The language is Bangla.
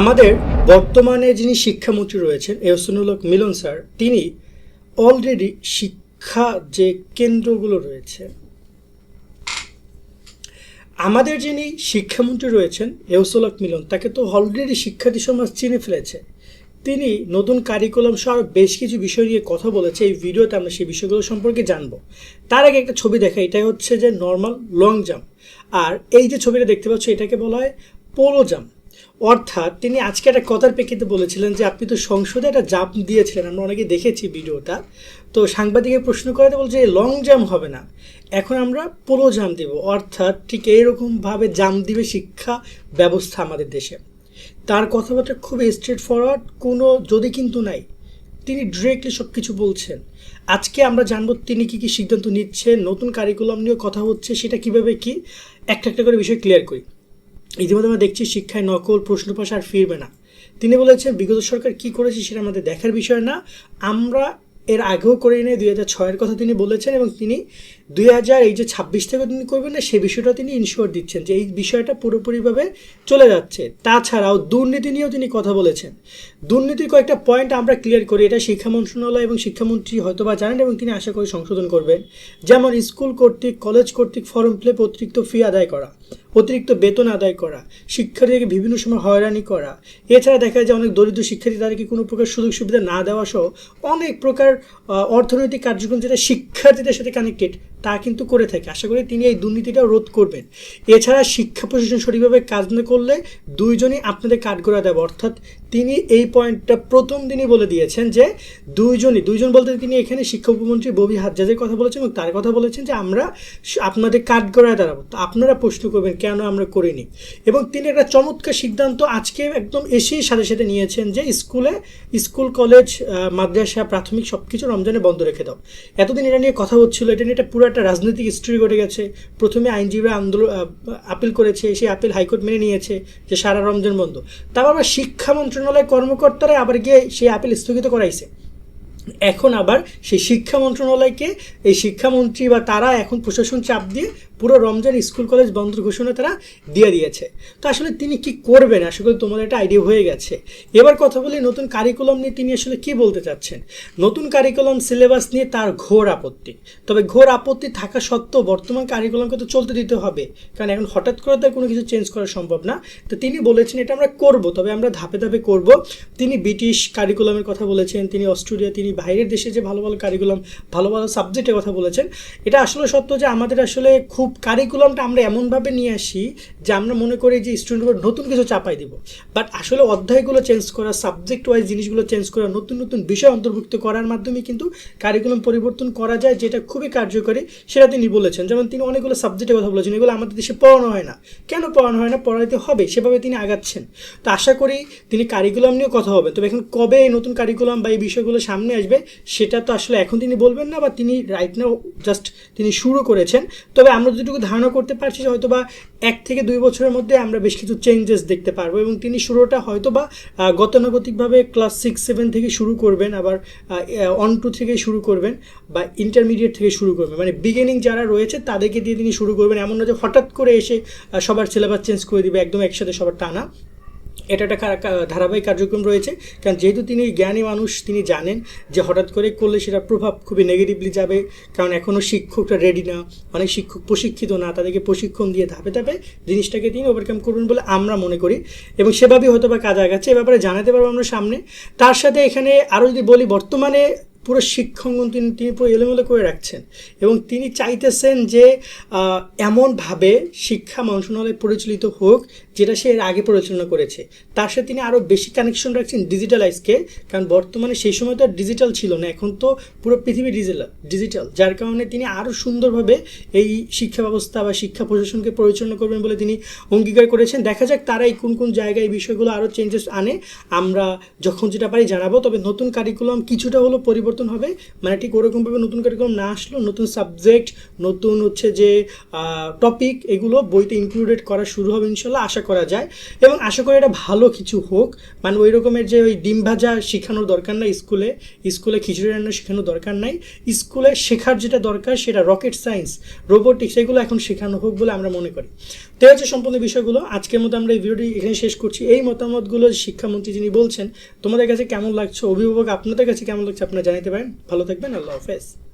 আমাদের বর্তমানে যিনি শিক্ষামন্ত্রী রয়েছেন, এহসানুল্লাহ মিলন স্যার, তিনি অলরেডি শিক্ষা যে কেন্দ্রগুলো রয়েছে, আমাদের যিনি শিক্ষামন্ত্রী রয়েছেন এহসুলক মিলন, তাকে তো অলরেডি শিক্ষার্থী সমাজ চিনে ফেলেছে। তিনি নতুন কারিকুলাম সহ বেশ কিছু বিষয় নিয়ে কথা বলেছে, এই ভিডিওতে আমরা সেই বিষয়গুলো সম্পর্কে জানব। তার আগে একটা ছবি দেখা এটাই হচ্ছে যে নর্মাল লং জাম্প আর এই যে ছবিটা দেখতে পাচ্ছ, এটাকে বলা হয় পোলো জাম্প অর্থাৎ তিনি আজকে একটা কথার প্রেক্ষিতে বলেছিলেন যে, আপনি তো সংসদে একটা জাম্প দিয়েছিলেন, আমরা অনেকে দেখেছি ভিডিওটা। তো সাংবাদিকের প্রশ্ন করাতে বলছে, লং জাম্প হবে না, এখন আমরা পোলো জাম্প দেব। অর্থাৎ ঠিক এইরকমভাবে জাম্প দিবে শিক্ষা ব্যবস্থা আমাদের দেশে। তার কথাবার্তা খুব স্ট্রেট ফরওয়ার্ড কোনো যদি কিন্তু নাই, তিনি ডিরেক্টলি সব কিছু বলছেন। আজকে আমরা জানব তিনি কি কি সিদ্ধান্ত নিচ্ছেন, নতুন কারিকুলাম নিয়ে কথা হচ্ছে, সেটা কীভাবে কি, একটা একটা করে বিষয় ক্লিয়ার করি। ইতিমধ্যে আমরা দেখছি শিক্ষায় নকল প্রশ্ন প্রশ্নপাশ আর ফিরবে না। তিনি বলেছেন, বিগত সরকার কি করেছে সেটা আমাদের দেখার বিষয় না। আমরা এর আগেও করে নিয়ে দুই হাজার ছয়ের কথা তিনি বলেছেন এবং তিনি দুই হাজার এই যে ছাব্বিশ থেকে তিনি করবেন না, সেই বিষয়টা তিনি ইনশিওর দিচ্ছেন যে এই বিষয়টা পুরোপুরিভাবে চলে যাচ্ছে। তাছাড়াও দুর্নীতি নিয়েও তিনি কথা বলেছেন। দুর্নীতির কয়েকটা পয়েন্ট আমরা ক্লিয়ার করি, এটা শিক্ষা মন্ত্রণালয় এবং শিক্ষামন্ত্রী হয়তো বা জানেন এবং তিনি আশা করি সংশোধন করবেন। যেমন স্কুল কর্তৃক কলেজ কর্তৃক ফর্ম ফিলে অতিরিক্ত ফি আদায় করা, অতিরিক্ত বেতন আদায় করা, শিক্ষার্থীদেরকে বিভিন্ন সময় হয়রানি করা। এছাড়া দেখা যায় অনেক দরিদ্র শিক্ষার্থী, তাদেরকে কোনো প্রকার সুযোগ সুবিধা না দেওয়া সহ অনেক প্রকার অর্থনৈতিক কার্যক্রম যেটা শিক্ষার্থীদের সাথে কানেক্টেড তা কিন্তু করে থাকে। আশা করি তিনি এই দুর্নীতিটা রোধ করবেন। এছাড়া শিক্ষা প্রশাসন সঠিকভাবে কাজ না করলে দুইজনই আপনাদের কাঠগড়া দেবে অর্থাৎ তিনি এই পয়েন্টটা প্রথম দিনই বলে দিয়েছেন যে দুইজনই, দুইজন বলতে তিনি এখানে শিক্ষা উপমন্ত্রী ববি হাজ্জাজের কথা বলেছেন এবং তার কথা বলেছেন যে আমরা আপনাদের কাঠগড়ায় দাঁড়াবো। তো আপনারা প্রশ্ন করবেন, কেন আমরা করিনি? এবং তিনি একটা চমৎকার সিদ্ধান্ত আজকে একদম এসেই সাথে সাথে নিয়েছেন যে স্কুলে, স্কুল, কলেজ মাদ্রাসা, প্রাথমিক সব কিছু রমজানে বন্ধ রেখে দাও। এতদিন এটা নিয়ে কথা হচ্ছিল, এটা নিয়ে একটা পুরো একটা রাজনৈতিক হিস্ট্রি ঘটে গেছে। প্রথমে আইনজীবীরা আন্দোলন আপিল করেছে, সেই আপিল হাইকোর্ট মেনে নিয়েছে যে সারা রমজান বন্ধ। তারপর আবার শিক্ষা মন্ত্রণালয় কর্মকর্তারা আবার গিয়ে সেই আপিল স্থগিত করাইছে। এখন আবার সেই শিক্ষা মন্ত্রণালয়কে, এই শিক্ষামন্ত্রী বা তারা এখন প্রশাসন চাপ দিয়ে পুরো রমজান স্কুল কলেজ বন্ধের ঘোষণা তারা দিয়ে দিয়েছে। তো আসলে তিনি কি করবেন? আশা করি তোমাদের একটা আইডিয়া হয়ে গেছে। এবার কথা বলি নতুন কারিকুলাম নিয়ে তিনি আসলে কি বলতে চাচ্ছেন? নতুন কারিকুলাম সিলেবাস নিয়ে তার ঘোর আপত্তি। তবে ঘোর আপত্তি থাকা সত্ত্বেও বর্তমান কারিকুলামকে তো চলতে দিতে হবে। কারণ এখন হঠাৎ করে তার কোনো কিছু চেঞ্জ করা সম্ভব না। তো তিনি বলেছেন এটা আমরা করব, তবে আমরা ধাপে ধাপে করব। তিনি ব্রিটিশ কারিকুলামের কথা বলেছেন, তিনি অস্ট্রেলিয়া, তিনি বাইরের দেশে যে ভালো ভালো কারিকুলাম ভালো ভালো সাবজেক্টের কথা বলেছেন, এটা আসলে সত্য যে আমাদের আসলে খুব কারিকুলামটা আমরা এমনভাবে নিয়ে আসি যে আমরা মনে করি যে স্টুডেন্টের নতুন কিছু চাপাই দিব। বাট আসলে অধ্যায়গুলো চেঞ্জ করা সাবজেক্ট ওয়াইজ জিনিসগুলো চেঞ্জ করা, নতুন নতুন বিষয় অন্তর্ভুক্ত করার মাধ্যমে কিন্তু কারিকুলাম পরিবর্তন করা যায় যেটা খুবই কার্যকরী, সেটা তিনি বলেছেন। যেমন তিনি অনেকগুলো সাবজেক্টের কথা বলেছেন, এগুলো আমাদের দেশে পড়ানো হয় না। কেন পড়ানো হয় না? পড়াইতে হবে, সেভাবে তিনি আগাচ্ছেন। তো আশা করি তিনি কারিকুলাম নিয়েও কথা হবে। তবে এখন কবে এই নতুন কারিকুলাম বা এই বিষয়গুলো সামনে আসবে সেটা তো আসলে এখন তিনি বলবেন না, বা তিনি রাইট নাও জাস্ট তিনি শুরু করেছেন। তবে আমরা যেটুকু ধারণা করতে পারছি হয়তো বা এক থেকে দুই বছরের মধ্যে আমরা বেশ কিছু চেঞ্জেস দেখতে পারব এবং তিনি শুরুটা হয়তো বা গতানুগতিকভাবে ক্লাস সিক্স সেভেন থেকে শুরু করবেন, আবার অন টু থেকে শুরু করবেন, বা ইন্টারমিডিয়েট থেকে শুরু করবেন। মানে বিগিনিং যারা রয়েছে তাদেরকে দিয়ে তিনি শুরু করবেন। এমন না যে হঠাৎ করে এসে সবার সিলেবাস চেঞ্জ করে দিবে, একদম একসাথে সবার টানা। এটা একটা ধারাবাহিক কার্যক্রম রয়েছে। কারণ যেহেতু তিনি জ্ঞানী মানুষ, তিনি জানেন যে হঠাৎ করে করলে সেটা প্রভাব খুবই নেগেটিভলি যাবে। কারণ এখনও শিক্ষকরা রেডি না, অনেক শিক্ষক প্রশিক্ষিত না, তাদেরকে প্রশিক্ষণ দিয়ে ধাপে ধাপে জিনিসটাকে তিনি ওভারকাম করবেন বলে আমরা মনে করি। এবং সেভাবেই হয়তো বা কাজ আগাচ্ছে, এ ব্যাপারে জানাতে পারব আমরা সামনে। তার সাথে এখানে আরও যদি বলি, বর্তমানে পুরো শিক্ষাঙ্গন তিনি তিনি পুরো এলোমেলো করে রাখছেন। এবং তিনি চাইতেছেন যে এমনভাবে শিক্ষা মন্ত্রণালয় পরিচালিত হোক যেটা সে এর আগে পরিচালনা করেছে, তার সাথে তিনি আরও বেশি কানেকশন রাখছেন ডিজিটালাইজকে কারণ বর্তমানে সেই সময় তো আর ডিজিটাল ছিল না, এখন তো পুরো পৃথিবী ডিজিটাল ডিজিটাল যার কারণে তিনি আরও সুন্দরভাবে এই শিক্ষা ব্যবস্থা বা শিক্ষা প্রশাসনকে পরিচালনা করবেন বলে তিনি অঙ্গীকার করেছেন। দেখা যাক তারা এই কোন কোন জায়গায় বিষয়গুলো আরও চেঞ্জেস আনে। আমরা যখন যেটা পারি জানাব, তবে নতুন কারিকুলাম কিছুটা হলো পরিবর্তন হবে। মানে ঠিক ওরকমভাবে নতুন কারিকুলাম না আসলো নতুন সাবজেক্ট নতুন হচ্ছে যে টপিক এগুলো বইতে ইনক্লুডেড করা শুরু হবে ইনশাল্লাহ। আশা করা যায় এবং আশা করি এটা ভালো কিছু হোক। মানে ওই রকমের যে ওই ডিম ভাজা শেখানোর দরকার নাই স্কুলে স্কুলে খিচুড়ি রান্না শেখানোর দরকার নাই। স্কুলে শেখার যেটা দরকার সেটা রকেট সায়েন্স রোবোটিক্স এগুলো এখন শেখানো হোক বলে আমরা মনে করি। তো হচ্ছে সম্পূর্ণ বিষয়গুলো। আজকের মতো আমরা এই ভিডিওটি এখানে শেষ করছি। এই মতামতগুলো শিক্ষামন্ত্রী যিনি বলছেন, তোমাদের কাছে কেমন লাগছে? অভিভাবক আপনাদের কাছে কেমন লাগছে আপনারা জানাতে পারেন। ভালো থাকবেন। আল্লাহ হাফেজ।